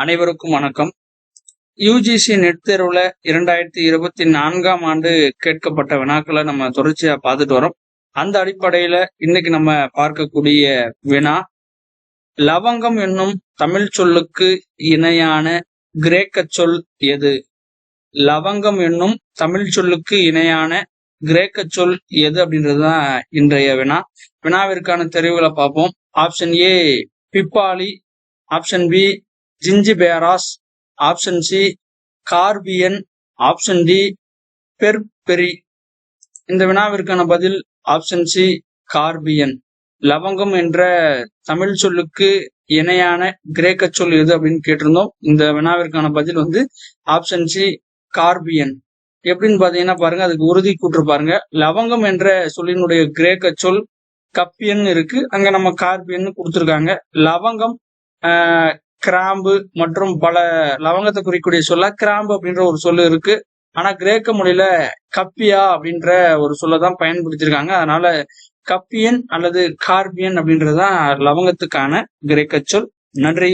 அனைவருக்கும் வணக்கம். UGC net தேர்வுல இரண்டாயிரத்தி இருபத்தி நான்காம் ஆண்டு கேட்கப்பட்ட வினாக்களை நம்ம தொடர்ச்சியா பார்த்துட்டு வரோம். அந்த அடிப்படையில இன்னைக்கு நம்ம பார்க்கக்கூடிய வினா லவங்கம் என்னும் தமிழ் சொல்லுக்கு இணையான கிரேக்க சொல் எது? லவங்கம் என்னும் தமிழ் சொல்லுக்கு இணையான கிரேக்க சொல் எது அப்படின்றதுதான் இன்றைய வினா. வினாவிற்கான தெரிவுகளை பார்ப்போம். ஆப்ஷன் ஏ பிப்பாலி ஆப்ஷன் பி ஜிஞ்சிபேராஸ் ஆப்ஷன் சி கார்பியன் ஆப்ஷன் டி பெர்பெரி இந்த வினாவிற்கான பதில் ஆப்ஷன் சி கார்பியன் லவங்கம் என்ற தமிழ் சொல்லுக்கு இணையான கிரேக்க சொல் எது அப்படின்னு கேட்டிருந்தோம். இந்த வினாவிற்கான பதில் வந்து ஆப்ஷன் சி கார்பியன் எப்படின்னு பாத்தீங்கன்னா பாருங்க அதுக்கு உறுதி கூட்டு பாருங்க. லவங்கம் என்ற சொல்லினுடைய கிரேக்க சொல் கப்பியன் இருக்கு. அங்க நம்ம கார்பியன் கொடுத்துருக்காங்க. லவங்கம் கிராம்பு மற்றும் பல லவங்கத்தை குறிக்கக்கூடிய சொல்ல கிராம்பு அப்படின்ற ஒரு சொல்லு இருக்கு. ஆனா கிரேக்க மொழியில கப்பியா அப்படின்ற ஒரு சொல்லதான் பயன்படுத்தியிருக்காங்க. அதனால கப்பியன் அல்லது கார்பியன் அப்படின்றதுதான் லவங்கத்துக்கான கிரேக்க சொல். நன்றி.